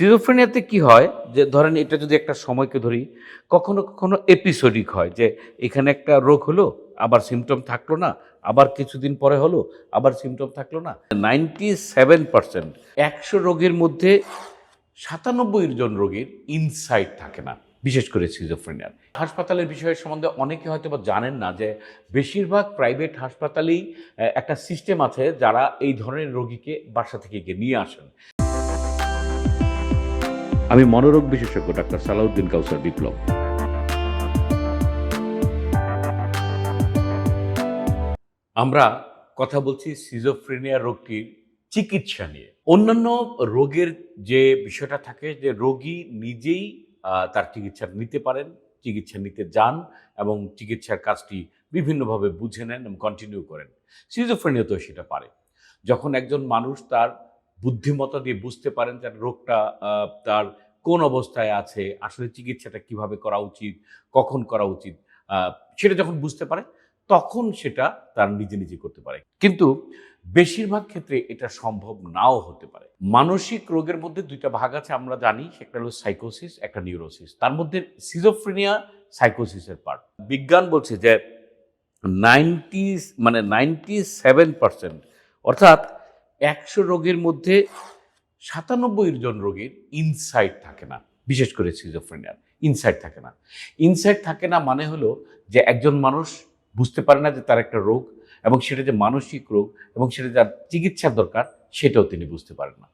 সিজোফ্রেনিয়াতে কি হয়? যে ধরেন এটা যদি একটা সময়কে ধরি, কখনো কখনো এপিসোডিক হয়, যে এখানে একটা রোগ হলো, আবার সিমটম থাকল না, আবার কিছুদিন পরে হলো, আবার সিমটম থাকল না। নাইনটি সেভেন পার্সেন্ট একশো রোগীর মধ্যে সাতানব্বই জন রোগীর ইনসাইট থাকে না, বিশেষ করে সিজোফ্রেনিয়ার হাসপাতালের বিষয়ের সম্বন্ধে অনেকে হয়তো বা জানেন না যে বেশিরভাগ প্রাইভেট হাসপাতালেই একটা সিস্টেম আছে যারা এই ধরনের রোগীকে বাসা থেকে গিয়ে নিয়ে আসেন। আমি মনোরোগ বিশেষজ্ঞ ডাক্তার সালাউদ্দিন কাউসার বিপ্লব। আমরা কথা বলছি সিজোফ্রেনিয়া রোগটির চিকিৎসা নিয়ে। অন্যান্য রোগের যে বিষয়টা থাকে, যে রোগী নিজেই তার চিকিৎসা নিতে পারেন, চিকিৎসা নিতে যান এবং চিকিৎসার কাজটি বিভিন্নভাবে বুঝে নেন এবং কন্টিনিউ করেন। সিজোফ্রেনিয়াতেও সেটা পারে। যখন একজন মানুষ তার বুদ্ধিমত্তা দিয়ে বুঝতে পারেন তার রোগটা তার কোন অবস্থায় আছে, আসলে চিকিৎসাটা কীভাবে করা উচিত, কখন করা উচিত সেটা যখন বুঝতে পারে, তখন সেটা তার নিজে নিজে করতে পারে। কিন্তু বেশিরভাগ ক্ষেত্রে এটা সম্ভব নাও হতে পারে। মানসিক রোগের মধ্যে দুইটা ভাগ আছে, আমরা জানি একটা হলো সাইকোসিস একটা নিউরোসিস তার মধ্যে সিজোফ্রেনিয়া সাইকোসিসের পার্ট বিজ্ঞান বলছে যে নাইনটি মানে নাইনটি সেভেন পার্সেন্ট অর্থাৎ একশো রোগের মধ্যে সাতানব্বই জন রোগীর ইনসাইট থাকে না, বিশেষ করে সিজোফ্রেনিয়ার ইনসাইট থাকে না। ইনসাইট থাকে না মানে হলো যে একজন মানুষ বুঝতে পারে না যে তার একটা রোগ এবং সেটা যে মানসিক রোগ এবং সেটা যার চিকিৎসার দরকার সেটাও তিনি বুঝতে পারেন না।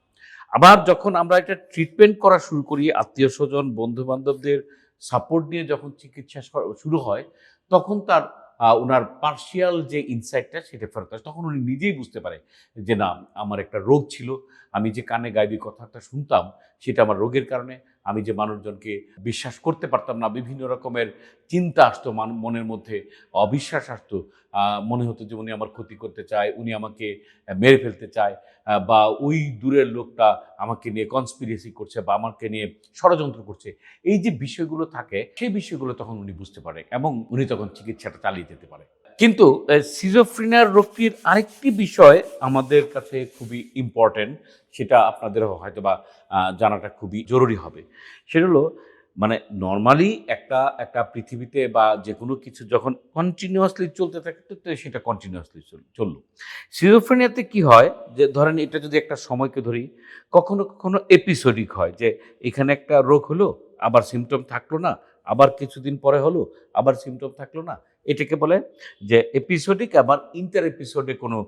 আবার যখন আমরা এটা ট্রিটমেন্ট করা শুরু করি, আত্মীয় স্বজন বন্ধু বান্ধবদের সাপোর্ট নিয়ে যখন চিকিৎসা শুরু হয়, তখন তার ওনার পার্শিয়াল যে ইনসাইটটা সেটা ফেরত আসে। তখন উনি নিজেই বুঝতে পারে যে, না, আমার একটা রোগ ছিল। আমি যে কানে গাইবি কথাটা শুনতাম, সেটা আমার রোগের কারণে আমি যে মানুষজনকে বিশ্বাস করতে পারতাম না, বিভিন্ন রকমের চিন্তা আসতো মনের মধ্যে, অবিশ্বাস আসতো। মনে হতো যে উনি আমার ক্ষতি করতে চায়, উনি আমাকে মেরে ফেলতে চায় বা ওই দূরের লোকটা আমাকে নিয়ে কনস্পিরেসি করছে বা আমাকে নিয়ে ষড়যন্ত্র করছে। এই যে বিষয়গুলো থাকে, সেই বিষয়গুলো তখন উনি বুঝতে পারে এবং উনি তখন চিকিৎসাটা চালিয়ে যেতে পারে। কিন্তু সিজোফ্রিনার রোগটির আরেকটি বিষয় আমাদের কাছে খুবই ইম্পর্টেন্ট সেটা আপনাদের হয়তো বা জানাটা খুবই জরুরি হবে। সেটা হলো মানে নর্মালি একটা একটা পৃথিবীতে বা যে কোনো কিছু যখন কন্টিনিউয়াসলি চলতে থাকে, তো তো সেটা কন্টিনিউয়াসলি চলল। সিজোফ্রেনিয়াতে কি হয়, যে ধরেন এটা যদি একটা সময়কে ধরি, কখনো কখনো এপিসোডিক হয়, যে এখানে একটা রোগ হলো, আবার সিমটম থাকল না, আবার কিছুদিন পরে হলো, আবার সিমটম থাকল না এটাকে বলে যে এপিসোডিক আবার ইন্টার এপিসোডে কোনো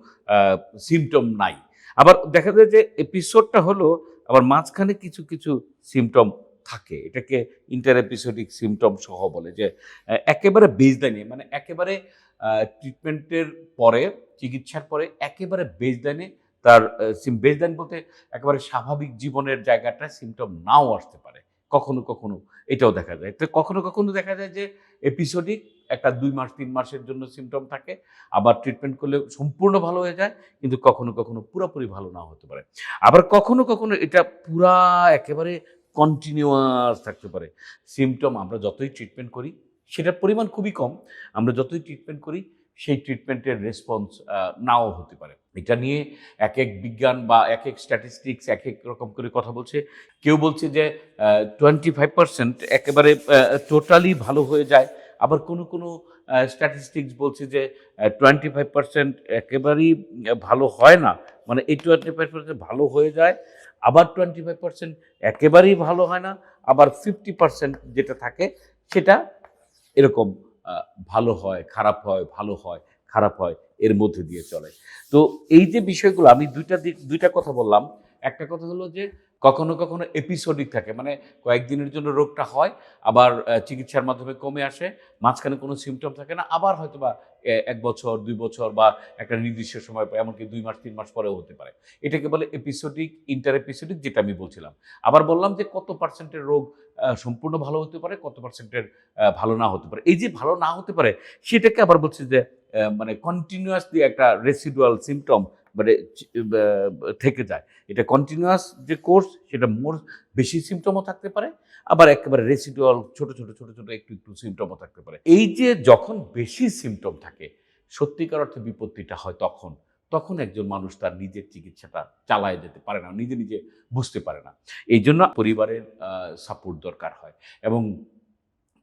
সিমটম নাই। আবার দেখা যায় যে এপিসোডটা হলো আবার মাঝখানে কিছু কিছু সিমটম থাকে। এটাকে ইন্টার এপিসোডিক সিমটম সহ বলে যে একেবারে বেজলাইনে মানে একেবারে ট্রিটমেন্টের পরে, চিকিৎসার পরে একেবারে বেজলাইনে তার বেজলাইন বলতে একেবারে স্বাভাবিক জীবনের জায়গাটা সিমটম নাও আসতে পারে। কখনো কখনো এটাও দেখা যায়। তো কখনো কখনো দেখা যায় যে এপিসোডিক একটা দুই মাস, তিন মাসের জন্য সিমটম থাকে, আবার ট্রিটমেন্ট করলে সম্পূর্ণ ভালো হয়ে যায়, কিন্তু কখনো কখনো পুরোপুরি ভালো নাও হতে পারে। আবার কখনো কখনো এটা পুরা একেবারে কন্টিনিউয়াস থাকতে পারে। সিমটম আমরা যতই ট্রিটমেন্ট করি, সেটার পরিমাণ খুবই কম, আমরা যতই ট্রিটমেন্ট করি সেই ট্রিটমেন্টের রেসপন্স নাও হতে পারে। এটা নিয়ে এক এক বিজ্ঞান বা এক এক স্ট্যাটিস্টিক্স এক এক রকম করে কথা বলছে। কেউ বলছে যে টোয়েন্টি ফাইভ পার্সেন্ট একেবারে টোটালি ভালো হয়ে যায়। আবার কোনো কোনো স্ট্যাটিস্টিক্স বলছে যে টোয়েন্টি ফাইভ পার্সেন্ট একেবারেই ভালো হয় না। মানে এই টোয়েন্টি ফাইভ পার্সেন্ট ভালো হয়ে যায়, আবার টোয়েন্টি ফাইভ পার্সেন্ট একেবারেই ভালো হয় না, আবার ফিফটি পার্সেন্ট যেটা থাকে, সেটা এরকম। ভালো হয়, খারাপ হয়, ভালো হয়, খারাপ হয়, এর মধ্যে দিয়ে চলে। তো এই যে বিষয়গুলো, আমি দুইটা দিক, দুইটা কথা বললাম। একটা কথা হলো যে কখনো কখনো এপিসোডিক থাকে। মানে কয়েকদিনের জন্য রোগটা হয়, আবার চিকিৎসার মাধ্যমে কমে আসে, মাঝখানে কোনো সিমটম থাকে না, আবার হয়তো বা এক বছর, দুই বছর বা একটা নির্দিষ্ট সময় এমনকি দুই মাস, তিন মাস পরেও হতে পারে। এটাকে বলে এপিসোডিক ইন্টার এপিসোডিক যেটা আমি বলছিলাম। আবার বললাম যে কত পার্সেন্টের রোগ সম্পূর্ণ ভালো হতে পারে, কত পার্সেন্টের ভালো না হতে পারে। এই যে ভালো না হতে পারে, সেটাকে আবার বলছি যে মানে কন্টিনিউয়াসলি একটা রেসিডুয়াল সিমটম মানে থেকে যায়। এটা কন্টিনিউয়াস যে কোর্স সেটা মোর বেশি সিমটমও থাকতে পারে, আবার একেবারে রেসিডুয়াল ছোট ছোট ছোট ছোট একটু একটু সিমটমও থাকতে পারে। এই যে যখন বেশি সিমটম থাকে, সত্যিকার অর্থে বিপত্তিটা হয় তখন তখন একজন মানুষ তার নিজের চিকিৎসাটা চালায় যেতে পারে না, নিজে নিজে বুঝতে পারে না। এই জন্য পরিবারের সাপোর্ট দরকার হয়। এবং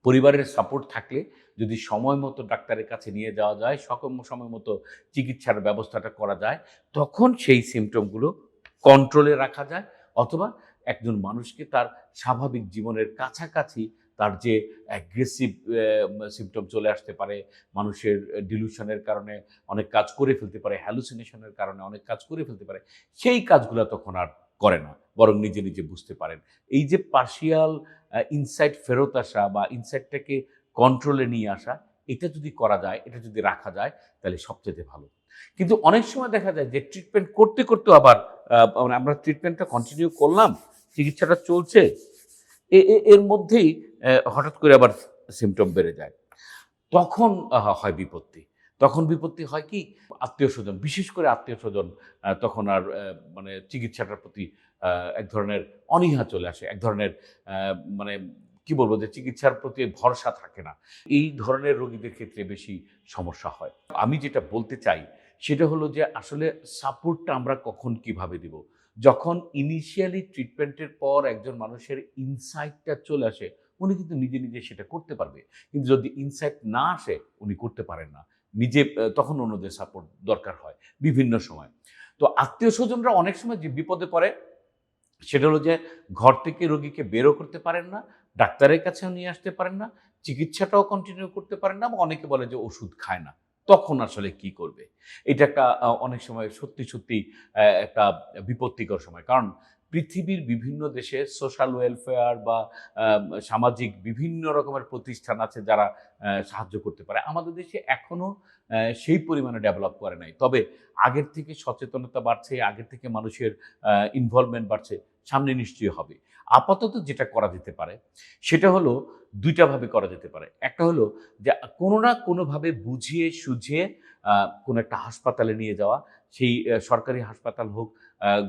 পরিবারের সাপোর্ট থাকলে যদি সময় মতো ডাক্তারের কাছে নিয়ে যাওয়া যায়, সকম, সময় মতো চিকিৎসার ব্যবস্থাটা করা যায়, তখন সেই সিমটমগুলো কন্ট্রোলে রাখা যায়। অথবা একজন মানুষকে তার স্বাভাবিক জীবনের কাছাকাছি তার যে অ্যাগ্রেসিভ সিমটম চলে আসতে পারে, মানুষের ডিলুশনের কারণে অনেক কাজ করে ফেলতে পারে হ্যালুসিনেশনের কারণে অনেক কাজ করে ফেলতে পারে, সেই কাজগুলো তখন আর করে না, বরং নিজে নিজে বুঝতে পারেন। এই যে পার্শিয়াল ইনসাইট ফেরত আসা বা ইনসাইটটাকে কন্ট্রোলে নিয়ে আসা, এটা যদি করা যায়, এটা যদি রাখা যায়, তাহলে সবচেয়ে ভালো। কিন্তু অনেক সময় দেখা যায় যে ট্রিটমেন্ট করতে করতেও আবার মানে আমরা ট্রিটমেন্টটা কন্টিনিউ করলাম, চিকিৎসাটা চলছে এর মধ্যেই হঠাৎ করে আবার সিমটম বেড়ে যায়। তখন হয় বিপত্তি। তখন বিপত্তি হয় কি? আত্মীয় স্বজন, বিশেষ করে আত্মীয় স্বজন তখন আর মানে চিকিৎসাটার প্রতি এক ধরনের অনীহা চলে আসে, এক ধরনের মানে কি বলব যে চিকিৎসার প্রতি ভরসা থাকে না। এই ধরনের রোগীদের ক্ষেত্রে বেশি সমস্যা হয়। আমি যেটা বলতে চাই সেটা হলো যে আসলে সাপোর্টটা আমরা কখন কীভাবে দিব? যখন ইনিশিয়ালি ট্রিটমেন্টের পর একজন মানুষের ইনসাইটটা চলে আসে, উনি কিন্তু নিজে নিজে সেটা করতে পারবে। কিন্তু যদি ইনসাইট না আসে, উনি করতে পারেন না। নিজে তখন অন্যদের সাপোর্ট দরকার হয় বিভিন্ন সময়। তো আত্মীয় স্বজনরা অনেক সময় যে বিপদে পড়ে, সেটা হলো যে ঘর থেকে রোগীকে বেরো করতে পারেন না, ডাক্তারের কাছেও নিয়ে আসতে পারেন না, চিকিৎসাটাও কন্টিনিউ করতে পারেন না অনেকে বলে যে ওষুধ খায় না। তখন আসলে কি করবে? এটা একটা অনেক সময় সত্যি সত্যি একটা বিপত্তিকর সময়। কারণ পৃথিবীর বিভিন্ন দেশে সোশ্যাল ওয়েলফেয়ার বা সামাজিক বিভিন্ন রকমের প্রতিষ্ঠান আছে যারা সাহায্য করতে পারে। আমাদের দেশে এখনও আহ, সেই পরিমাণে ডেভেলপ করে নাই। তবে আগের থেকে সচেতনতা বাড়ছে আগের থেকে মানুষের ইনভলভমেন্ট বাড়ছে সামনে নিশ্চয়ই হবে। আপাতত যেটা করা যেতে পারে সেটা হলো দুইটাভাবে করা যেতে পারে। একটা হলো যে কোনো না কোনোভাবে বুঝিয়ে সুঝিয়ে কোনো একটা হাসপাতালে নিয়ে যাওয়া সেই সরকারি হাসপাতাল হোক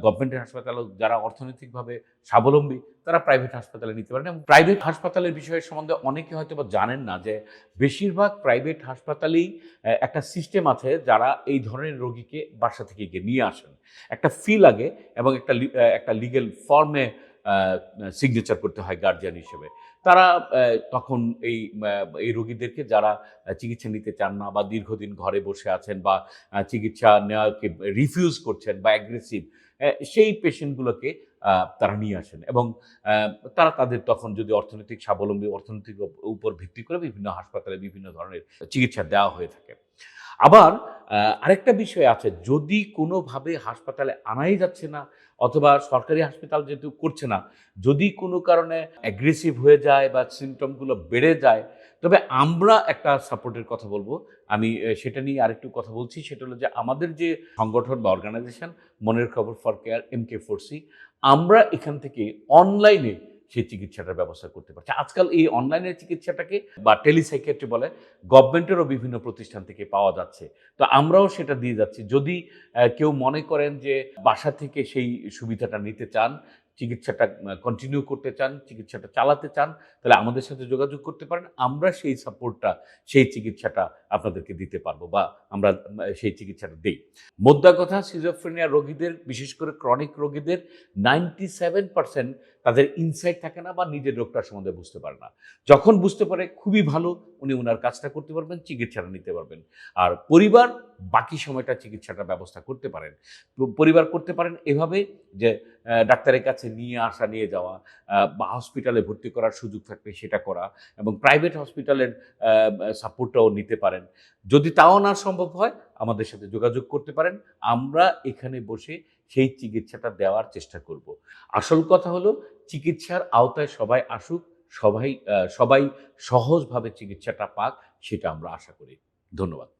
গভর্নমেন্টের হাসপাতাল হোক, যারা অর্থনৈতিকভাবে স্বাবলম্বী, তারা প্রাইভেট হাসপাতালে নিতে পারেন এবং প্রাইভেট হাসপাতালের বিষয়ের সম্বন্ধে অনেকে হয়তো বা জানেন না যে বেশিরভাগ প্রাইভেট হাসপাতালেই একটা সিস্টেম আছে যারা এই ধরনের রোগীকে বাসা থেকে গিয়ে নিয়ে আসেন। একটা ফি লাগে এবং একটা একটা লিগেল ফর্মে সিগনেচার করতে হয় গার্জিয়ান হিসেবে। তারা তখন এই এই রোগীদেরকে যারা চিকিৎসা নিতে চান না বা দীর্ঘদিন ঘরে বসে আছেন বা চিকিৎসা নেওয়াকে রিফিউজ করছেন বা অ্যাগ্রেসিভ সেই পেশেন্টগুলোকে তারা নিয়ে আসেন এবং তারা তাদের তখন যদি অর্থনৈতিক স্বাবলম্বী, অর্থনৈতিক উপ- উপর ভিত্তি করে বিভিন্ন হাসপাতালে বিভিন্ন ধরনের চিকিৎসা দেওয়া হয়ে থাকে। আবার আরেকটা বিষয় আছে, যদি কোনোভাবে হাসপাতালে আনাই যাচ্ছে না অথবা সরকারি হাসপাতাল যেহেতু করছে না, যদি কোনো কারণে অ্যাগ্রেসিভ হয়ে যায় বা সিমটমগুলো বেড়ে যায়, তবে আমরা একটা সাপোর্টের কথা বলব। আমি সেটা নিয়ে আরেকটু কথা বলছি, সেটা হলো যে আমাদের যে সংগঠন বা অর্গানাইজেশন মনের খবর for care M K four C আমরা এখান থেকে অনলাইনে সেই চিকিৎসাটার ব্যবস্থা করতে পারছে। আজকাল এই অনলাইনের চিকিৎসাটাকে বা টেলিসাইকিয়াট্রি বলে গভর্নমেন্টেরও বিভিন্ন প্রতিষ্ঠান থেকে পাওয়া যাচ্ছে। তো আমরাও সেটা দিয়ে যাচ্ছি। যদি কেউ মনে করেন যে বাসা থেকে সেই সুবিধাটা নিতে চান চিকিৎসাটা কন্টিনিউ করতে চান, চিকিৎসাটা চালাতে চান, তাহলে আমাদের সাথে যোগাযোগ করতে পারেন। আমরা সেই সাপোর্টটা, সেই চিকিৎসাটা আপনাদেরকে দিতে পারব বা আমরা সেই চিকিৎসাটা দিই। মোদ্দা কথা সিজোফ্রেনিয়া রোগীদের, বিশেষ করে ক্রনিক রোগীদের নাইনটি সেভেন পার্সেন্ট তাদের ইনসাইট থাকে না বা নিজের রোগটার সম্বন্ধে বুঝতে পারে না। যখন বুঝতে পারে, খুবই ভালো, উনি ওনার কাজটা করতে পারবেন, চিকিৎসাটা নিতে পারবেন। আর পরিবার, বাকি সময়টা চিকিৎসাটা ব্যবস্থা করতে পারেন। পরিবার করতে পারেন এভাবে যে ডাক্তারের কাছে নিয়ে আসা, নিয়ে যাওয়া বা হসপিটালে ভর্তি করার সুযোগ থাকবে সেটা করা এবং প্রাইভেট হসপিটালের সাপোর্টটাও নিতে পারেন। যদি তাও না সম্ভব হয়, আমাদের সাথে যোগাযোগ করতে পারেন। আমরা এখানে বসে সেই চিকিৎসাটা দেওয়ার চেষ্টা করব। আসল কথা হলো, চিকিৎসার আওতায় সবাই আসুক, সবাই সবাই সহজভাবে চিকিৎসাটা পাক, সেটা আমরা আশা করি। ধন্যবাদ।